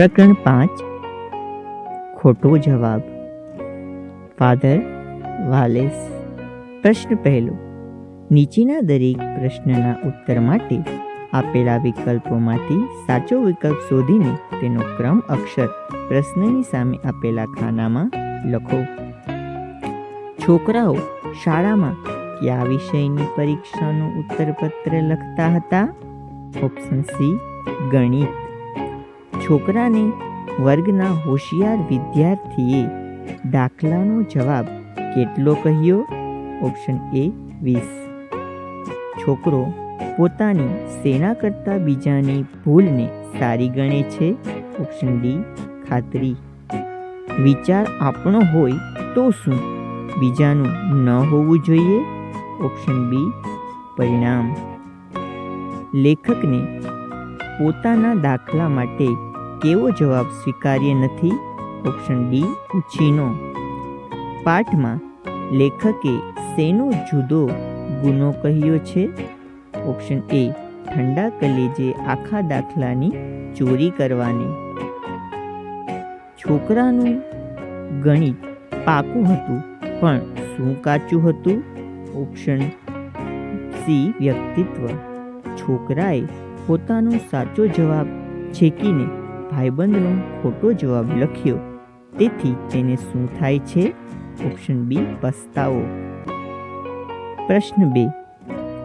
પ્રકરણ પાંચ. ખોટો જવાબ. Father Valles. પ્રશ્ન પહેલો. નીચેના દરેક પ્રશ્નના ઉત્તર માટે આપેલા વિકલ્પોમાંથી સાચો વિકલ્પ શોધીને તેનો ક્રમ અક્ષર પ્રશ્નની સામે આપેલા ખાનામાં લખો. છોકરાઓ શાળામાં કયા વિષયની પરીક્ષાનું ઉત્તરપત્ર લખતા હતા? ઓપ્શન સી, ગણિત. છોકરાને વર્ગના હોશિયાર વિદ્યાર્થીએ દાખલાનો જવાબ કેટલો કહ્યો? ઓપ્શન એ વીસ. છોકરો પોતાની સેના કરતાં બીજાની ભૂલને સારી ગણે છે? ઓપ્શન ડી ખાતરી. વિચાર આપણો હોય તો શું? બીજાનું ન હોવું જોઈએ? ઓપ્શન બી પરિણામ. લેખકને પોતાના દાખલા માટે કેવો જવાબ સ્વીકાર્ય નથી? ઓપ્શન ડી ઉછીનો. પાઠમાં, લેખકે શેનો જુદો ગુનો કહ્યો છે? ઓપ્શન એ ઠંડા કલેજે આખા દાખલાની ચોરી કરવાની. છોકરાનું ગણિત પાકું હતું, પણ શું કાચું હતું? ઓપ્શન સી વ્યક્તિત્વ. છોકરાએ પોતાનો સાચો જવાબ છેકીને ભાઈબંધનો ખોટો જવાબ લખ્યો. તેથી તેને શું થાય છે? ઓપ્શન બી પસ્તાવો. પ્રશ્ન બે.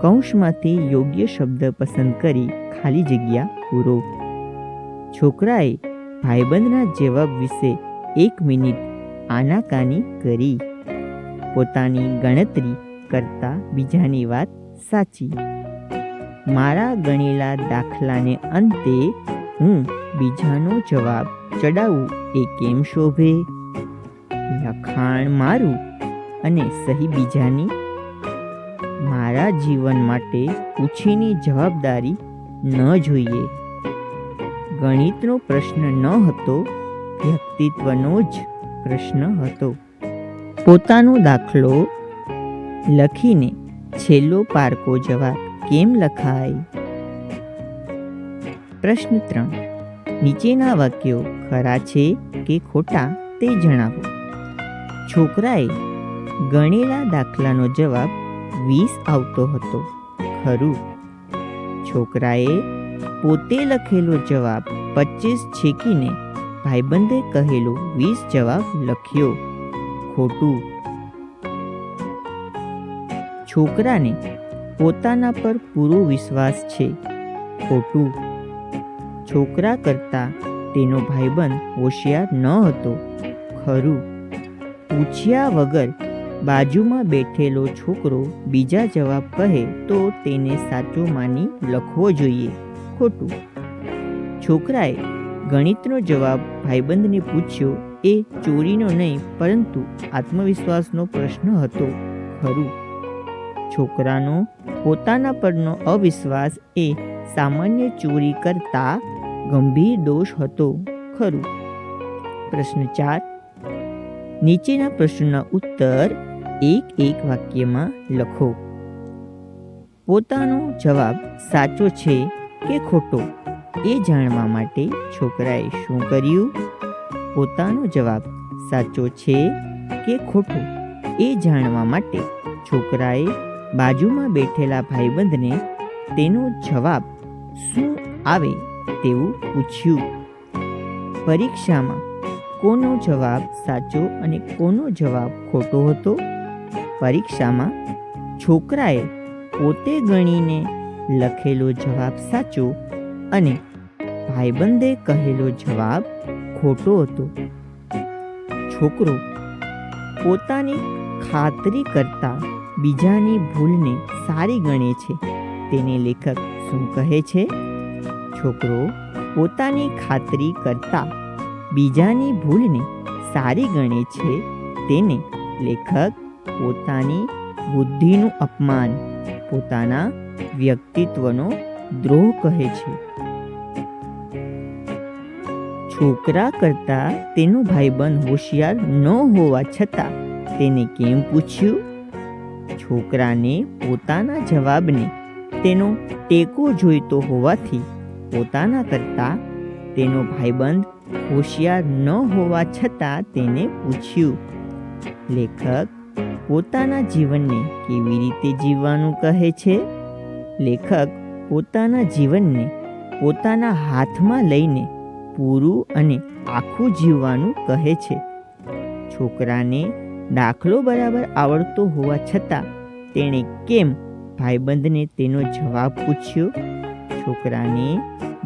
કૌંસમાંથી યોગ્ય શબ્દ પસંદ કરી ખાલી જગ્યા પૂરો. છોકરાએ ભાઈબંધના જવાબ વિશે એક મિનિટ આનાકાની કરી. પોતાની ગણતરી કરતા બીજાની વાત સાચી. મારા ગણેલા દાખલાને અંતે હું બીજાનો જવાબ ચડાવવું એ કેમ શોભે? લખાણ મારું અને સહી બીજાની? મારા જીવન માટે પૂછીની જવાબદારી ન જોઈએ. ગણિતનો પ્રશ્ન ન હતો, વ્યક્તિત્વનો જ પ્રશ્ન હતો. પોતાનો દાખલો લખીને છેલ્લો પારકો જવાબ કેમ લખાય? પ્રશ્ન ત્રણ. નીચેના વાક્યો ખરા છે કે ખોટા તે જણાવો. છોકરાએ ગણેલા દાખલાનો જવાબ વીસ આવતો હતો. ખરું. છોકરાએ પોતે લખેલો જવાબ પચીસ છેકીને ભાઈબંધે કહેલો વીસ જવાબ લખ્યો. ખોટું. છોકરાને પોતાના પર પૂરો વિશ્વાસ છે. ખોટું. છોકરા કરતાં તેનો ભાઈબંધ હોશિયાર ન હતો. ખરું, પૂછ્યા વગર બાજુમાં બેઠેલો છોકરો બીજા જવાબ કહે તો તેને સાચો માની લખવો જોઈએ. ખોટું. છોકરાએ ગણિતનો જવાબ ભાઈબંધને પૂછ્યો, એ ચોરીનો નહીં, પરંતુ આત્મવિશ્વાસનો પ્રશ્ન હતો. ખરું, છોકરાનો પોતાના પરનો અવિશ્વાસ એ સામાન્ય ચોરી કરતા ગંભીર દોષ હતો, ખરું. પ્રશ્ન ચાર. નીચેના પ્રશ્નના ઉત્તર એક એક વાક્યમાં લખો. પોતાનો જવાબ સાચો છે કે ખોટો, એ જાણવા માટે છોકરાએ શું કર્યું? પોતાનો જવાબ સાચો છે કે ખોટો, એ જાણવા માટે છોકરાએ બાજુમાં બેઠેલા ભાઈબંધને તેનો જવાબ શું આવે તેવું પૂછ્યું. પરીક્ષામાં કોનો જવાબ સાચો અને કોનો જવાબ ખોટો હતો? પરીક્ષામાં છોકરાએ પોતે ગણીને લખેલો જવાબ સાચો અને ભાઈબંધે કહેલો જવાબ ખોટો હતો. છોકરો પોતાની ખાતરી કરતા બીજાની ભૂલને સારી ગણે છે. તેને લેખક શું કહે છે? છોકરો પોતાની ખાતરી કરતા બીજાની ભૂલને સારી ગણે છે તેને લેખક પોતાની બુદ્ધિનું અપમાન પોતાના વ્યક્તિત્વનો દ્રોહ કહે છે. છોકરા કરતાં તેનો ભાઈબંધ હોશિયાર ન હોવા છતાં તેને કેમ પૂછ્યું? છોકરાને પોતાના જવાબને તેનો ટેકો જોઈતો હોવાથી પોતાના કરતાં તેનો ભાઈબંધ હોશિયાર ન હોવા છતાં તેને પૂછ્યું, લેખક, પોતાના જીવનને કેવી રીતે જીવવાનું કહે છે? લેખક પોતાના જીવનને પોતાના હાથમાં લઈને પૂરું અને આખું જીવવાનું કહે છે. છોકરાને દાખલો બરાબર આવડતો હોવા છતાં તેણે કેમ ભાઈબંધને તેનો જવાબ પૂછ્યો, છોકરાને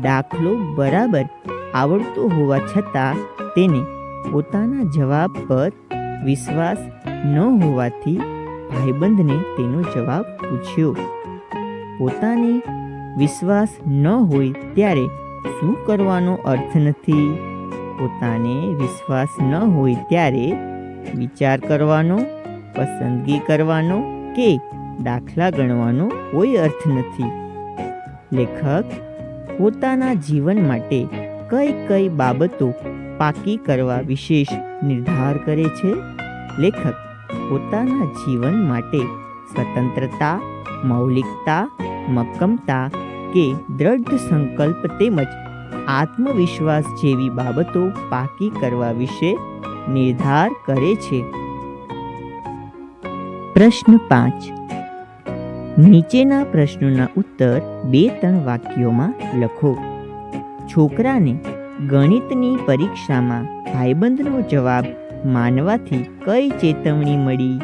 દાખલો બરાબર આવડતો હોવા છતાં તેને પોતાના જવાબ પર વિશ્વાસ ન હોવાથી ભાઈબંધને તેનો જવાબ પૂછ્યો, પોતાને વિશ્વાસ ન હોય ત્યારે શું કરવાનો અર્થ નથી? પોતાને વિશ્વાસ ન હોય ત્યારે વિચાર કરવાનો, પસંદગી કરવાનો કે દાખલા ગણવાનો કોઈ અર્થ નથી. લેખક પોતાના જીવન માટે કઈ કઈ બાબતો પાકી કરવા વિશેષ નિર્ધાર કરે છે? લેખક પોતાના જીવન માટે સ્વતંત્રતા, મૌલિકતા, મક્કમતા કે દ્રઢ સંકલ્પ તેમજ આત્મવિશ્વાસ જેવી બાબતો પાકી કરવા વિશે નિર્ધાર કરે છે? પ્રશ્ન પાંચ. નીચેના પ્રશ્નોના ઉત્તર બે ત્રણ વાક્યોમાં લખો. છોકરાને ગણિતની પરીક્ષામાં ભાઈબંધનો જવાબ માનવાથી કઈ ચેતવણી મળી?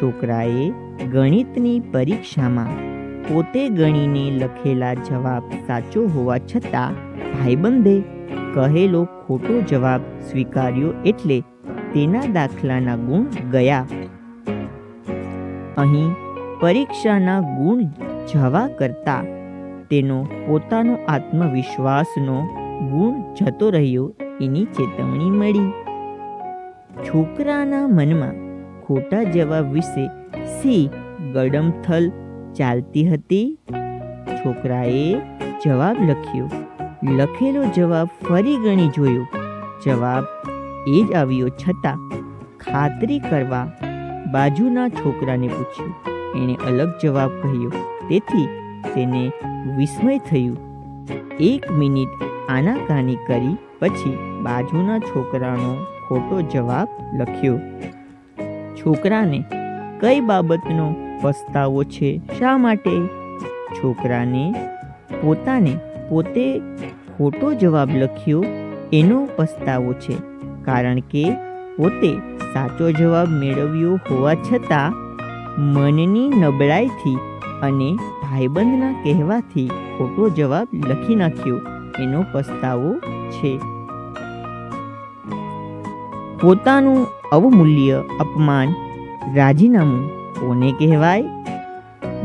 છોકરાએ ગણિતની પરીક્ષામાં પોતે ગણીને લખેલા જવાબ સાચો હોવા છતાં ભાઈબંધે કહેલો ખોટો જવાબ સ્વીકાર્યો એટલે તેના દાખલાના ગુણ ગયા. અહીં પરીક્ષાના ગુણ જવા કરતાં તેનો પોતાનો આત્મવિશ્વાસનો ગુણ જતો રહ્યો, એની ચેતવણી મળી. છોકરાના મનમાં ખોટા જવાબ વિશે સી ગડમથલ ચાલતી હતી. છોકરાએ જવાબ લખ્યો. લખેલો જવાબ ફરી ગણી જોયો. જવાબ એ જ આવ્યો છતાં ખાતરી કરવા બાજુના છોકરાને પૂછ્યું. એણે અલગ જવાબ કહ્યો. તેથી તેને વિસ્મય થયું. એક મિનિટ આનાકાની કરી, પછી બાજુના છોકરાનો ખોટો જવાબ લખ્યો. છોકરાને કઈ બાબતનો પસ્તાવો છે? શા માટે? છોકરાને પોતાને પોતે ખોટો જવાબ લખ્યો. એનો પસ્તાવો છે. કારણ કે પોતે સાચો જવાબ મેળવ્યો હોવા છતાં મનની નબળાઈથી અને ભાઈબંધના કહેવાથી ખોટો જવાબ લખી નાખ્યો. એનો પસ્તાવો છે. પોતાનું અવમૂલ્ય અપમાન રાજીનામું કોને કહેવાય?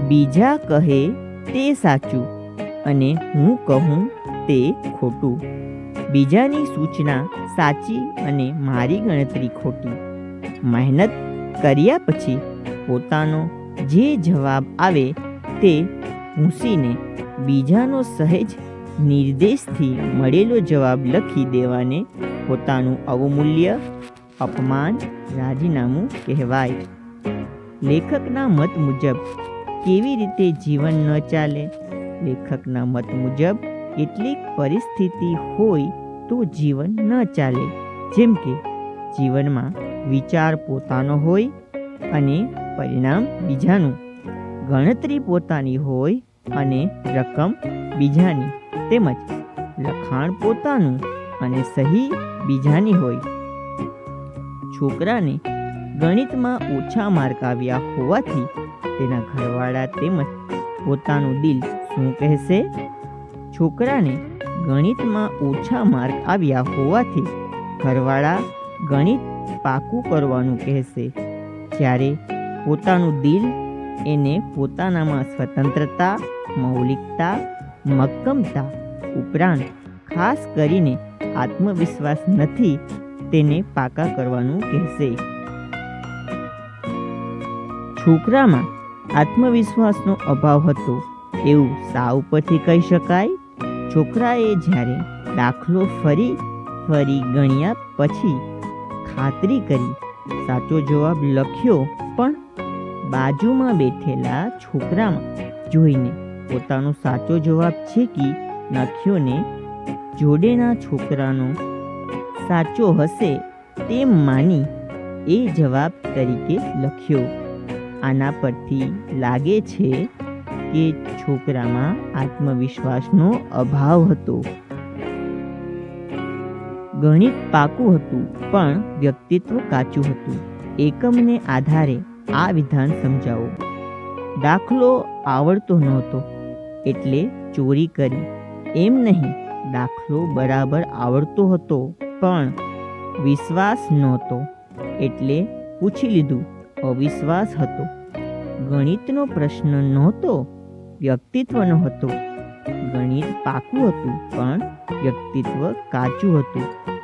બીજા કહે તે સાચું અને હું કહું તે ખોટું. બીજાની સૂચના સાચી અને મારી ગણતરી ખોટી. મહેનત કર્યા પછી પોતાનો જે જવાબ આવે તે ભૂંસીને બીજાનો સહેજ નિર્દેશથી મળેલો જવાબ લખી દેવાને પોતાનું અવમૂલ્ય અપમાન રાજીનામું કહેવાય. લેખકના મત મુજબ કેવી રીતે જીવન ન ચાલે? લેખકના મત મુજબ કેટલીક પરિસ્થિતિ હોય તો જીવન ન ચાલે. જેમ કે જીવનમાં વિચાર પોતાનો હોય અને પરિણામ બીજાનું. ગણતરી પોતાની હોય અને રકમ બીજાની. તેમજ લખાણ પોતાનું અને સહી બીજાની હોય. છોકરાને ગણિતમાં ઓછા માર્ક આવ્યા હોવાથી તેના ઘરવાળા તેમજ પોતાનું દિલ શું કહેશે? છોકરાને ગણિતમાં ઓછા માર્ક આવ્યા હોવાથી ઘરવાળા ગણિત પાકું કરવાનું કહેશે. જ્યારે પોતાનું દિલ એને પોતાનામાં સ્વતંત્રતા, મૌલિકતા, મક્કમતા ઉપરાંત ખાસ કરીને આત્મવિશ્વાસ નથી તેને પાકા કરવાનું કહેશે. છોકરામાં આત્મવિશ્વાસનો અભાવ હતો એવું સાવ પરથી કહી શકાય. છોકરાએ જ્યારે દાખલો ફરી ફરી ગણ્યા પછી ખાતરી કરી, સાચો જવાબ લખ્યો પણ બાજુમાં બેઠેલા છોકરામાં જોઈને પોતાનો સાચો જવાબ છે કે નાખ્યો ને જોડેના છોકરાનો સાચો હશે તેમ માની એ જવાબ તરીકે લખ્યો. આના પરથી લાગે છે કે છોકરામાં આત્મવિશ્વાસનો અભાવ હતો. ગણિત પાકું હતું, પણ વ્યક્તિત્વ કાચું હતું. એકમને આધારે આ વિધાન સમજાવો. દાખલો આવડતો નહોતો, એટલે ચોરી કરી. એમ નહીં, દાખલો બરાબર આવડતો હતો, પણ વિશ્વાસ નહોતો, એટલે પૂછી લીધું, અવિશ્વાસ હતો. ગણિતનો પ્રશ્ન નહોતો, વ્યક્તિત્વનો હતો. ગણિત પાકું હતું, પણ વ્યક્તિત્વ કાચું હતું.